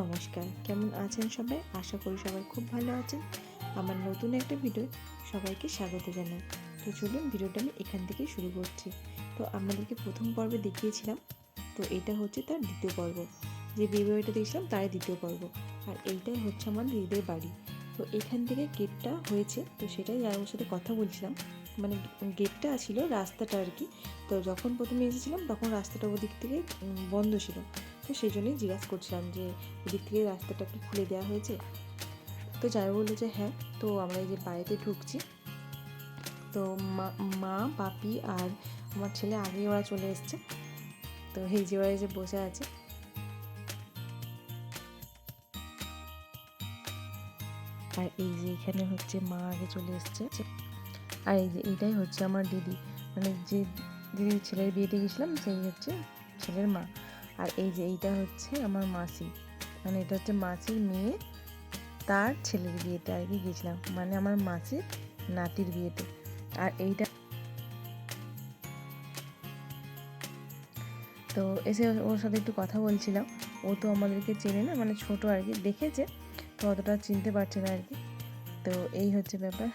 নমস্কার। কেমন আছেন সবাই? আশা করি সবাই খুব ভালো আছেন। আমার নতুন একটা ভিডিও সবাইকে স্বাগত জানাই। তো চলুন ভিডিওটা আমি এখান থেকেই শুরু করছি। তো আপনাদেরকে প্রথম পর্বে দেখিয়েছিলাম। তো এটা হচ্ছে তার দ্বিতীয় পর্ব। যে বিয়ে বাড়িটা দেখছিলাম তারই দ্বিতীয় পর্ব। আর এইটাই হচ্ছে আমার দিদিদের বাড়ি। তো এখান থেকে গেটটা হয়েছে। তো সেটাই ওর সাথে কথা বলছিলাম। মানে গেটটা ছিল রাস্তাটা আর কি। তো যখন প্রথমে এসেছিলাম, তখন রাস্তাটা ওদিক থেকে বন্ধ ছিল। তো সেই জন্যই জিজ্ঞাসা করছিলাম যে ওদিক থেকে রাস্তাটা কি খুলে দেওয়া হয়েছে? তো যাই বলল যে হ্যাঁ তো আমরা এই যে বাড়িতে ঢুকছি। তো মা বাপি আর আমার ছেলে আগেই ওরা চলে এসছে। তো এই যে ওরা যে বসে আছে। আর এই যে এখানে হচ্ছে মা আগে চলে এসছে। আর এই যে এইটাই হচ্ছে আমার দিদি। মানে যে দিদির ছেলের বিয়েতে গেছিলাম, সেই হচ্ছে ছেলের মা। আর এই যে এইটা হচ্ছে আমার মাসি। মানে এটা হচ্ছে মাসির মেয়ে, তার ছেলের বিয়েতে আর কি গেছিলাম মানে আমার মাসির নাতির বিয়েতে। আর এইটা তো এসে ওর সাথে একটু কথা বলছিলাম। ও তো আমাদেরকে চেনে না মানে ছোট আর কি, দেখেছে। তো অতটা চিনতে পারছে না আর কি। তো এই হচ্ছে ব্যাপার।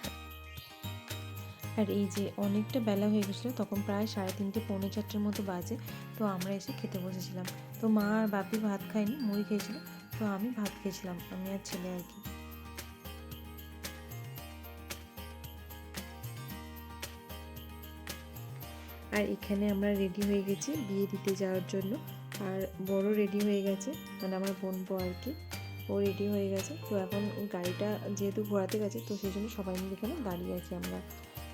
আর এই যে অনেকটা বেলা হয়ে গেছিল, তখন প্রায় সাড়ে তিনটে, পৌনে চারটের মতো বাজে। তো আমরা এসে খেতে বসেছিলাম। তো মা আর বাপি ভাত খায়নি, মুড়ি খেয়েছিল। তো আমি ভাত খেয়েছিলাম, আমি আর ছেলে আর কি। আর এখানে আমরা রেডি হয়ে গেছি বিয়ে দিতে যাওয়ার জন্য। আর বড় রেডি হয়ে গেছে মানে আমার বোনপো আর কি। ও রেডি হয়ে গেছে। তো এখন গাড়িটা যেহেতু ঘোরাতে গেছে, তো সেই জন্য সবাই মিলে এখানে দাঁড়িয়ে আছি আমরা।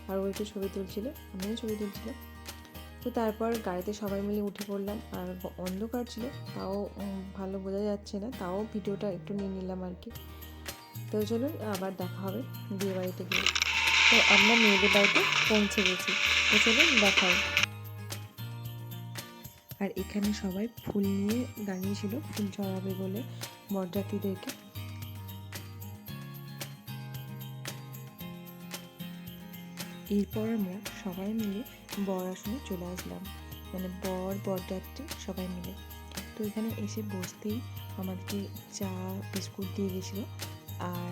আর ও একটু ছবি তুলছিল, আমিও ছবি তুলছিলাম। তো তারপর গাড়িতে সবাই মিলে উঠে পড়লাম, আর অন্ধকার ছিল, তাও ভালো বোঝা যাচ্ছে না, তাও ভিডিওটা একটু নিয়ে নিলাম আর কি। তো চলুন, আবার দেখা হবে বিয়ে বাড়িতে গিয়ে। তো আমরা মেয়েদের বাড়িতে পৌঁছে গেছি। তো চলুন দেখা দেখাই। আর এখানে সবাই ফুল নিয়ে দাঁড়িয়েছিল ফুল চড়াবে বলে বরযাত্রীদেরকে এরপর আমরা সবাই মিলে বর আসনে চলে আসলাম। মানে বর, বরযাত্রী সবাই মিলে। তো এখানে এসে বসতেই আমাদেরকে চা, বিস্কুট দিয়ে গেছিল। আর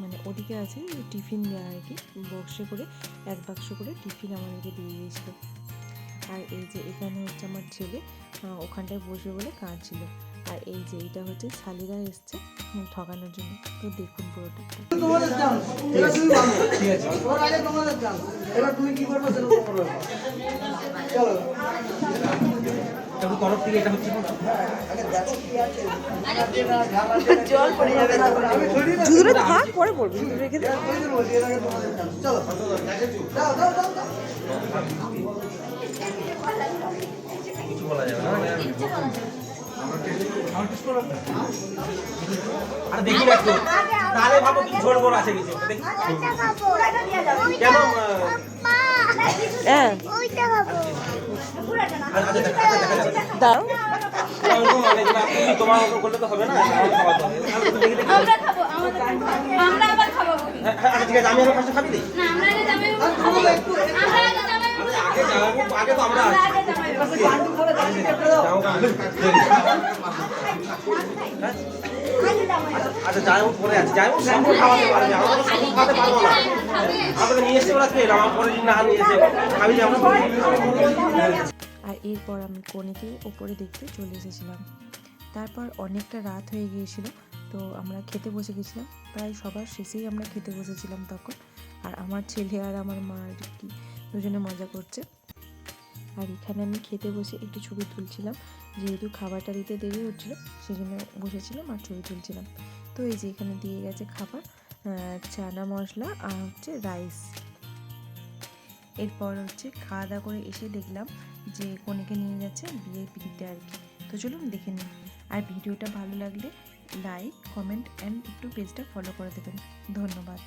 মানে ওদিকে আছে টিফিন দেওয়া আর কি। বক্সে করে এক বাক্স করে টিফিন আমাদেরকে দিয়ে দিয়েছিলো আর এই যে এখানে হচ্ছে আমার ছেলে ওখানটায় বসবে বলে কাঁদছিল। আর এই যে এটা হচ্ছে শালিরা এসছে ঠকানোর জন্য। তো দেখুন পুরোটা। জুতোটা থাক পরে পড়বি রেখে দে। কিছু বলা যাবে না। আরে দেখি না একটু তাহলে ভাবো কি ঝোল গোল আছে কিছু। দেখি। কেন হ্যাঁ ওরকম মানে তোমার ওপর করলে তো হবে না আমার তো খাব আমরা আবার খাব ঠিক আছে আমি আমার পাশে খাবি না? আমরা আগে জামাই আমরা আগে জামাই আগে যাব আগে তো আমরা আগে জামাই আচ্ছা আর এরপর আমি কনেকে ওপরে দেখতে চলে এসেছিলাম। তারপর অনেকটা রাত হয়ে গিয়েছিল, তো আমরা খেতে বসে গেছিলাম। প্রায় সবার শেষেই আমরা খেতে বসেছিলাম তখন। আর আমার ছেলে আর আমার মা আর কি, দুজনে মজা করছে। আর এখানে আমি খেতে বসে একটু ছবি তুলছিলাম, যেহেতু খাবারটা দিতে দেরি হচ্ছিল সেই জন্য বসেছিলাম আর ছবি তুলছিলাম। তো এই যে এখানে দিয়ে গেছে খাবার চানা মশলা আর হচ্ছে রাইস। এরপর হচ্ছে খাওয়া দাওয়া করে এসে দেখলাম যে কনেকে নিয়ে যাচ্ছে বিয়ে পিড়িতে আর কি। তো চলুন দেখে নিন আর ভিডিওটা ভালো লাগলে লাইক, কমেন্ট, অ্যান্ড একটু পেজটা ফলো করে দেবেন। ধন্যবাদ।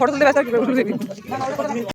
ফটো তুলতে ব্যস্ত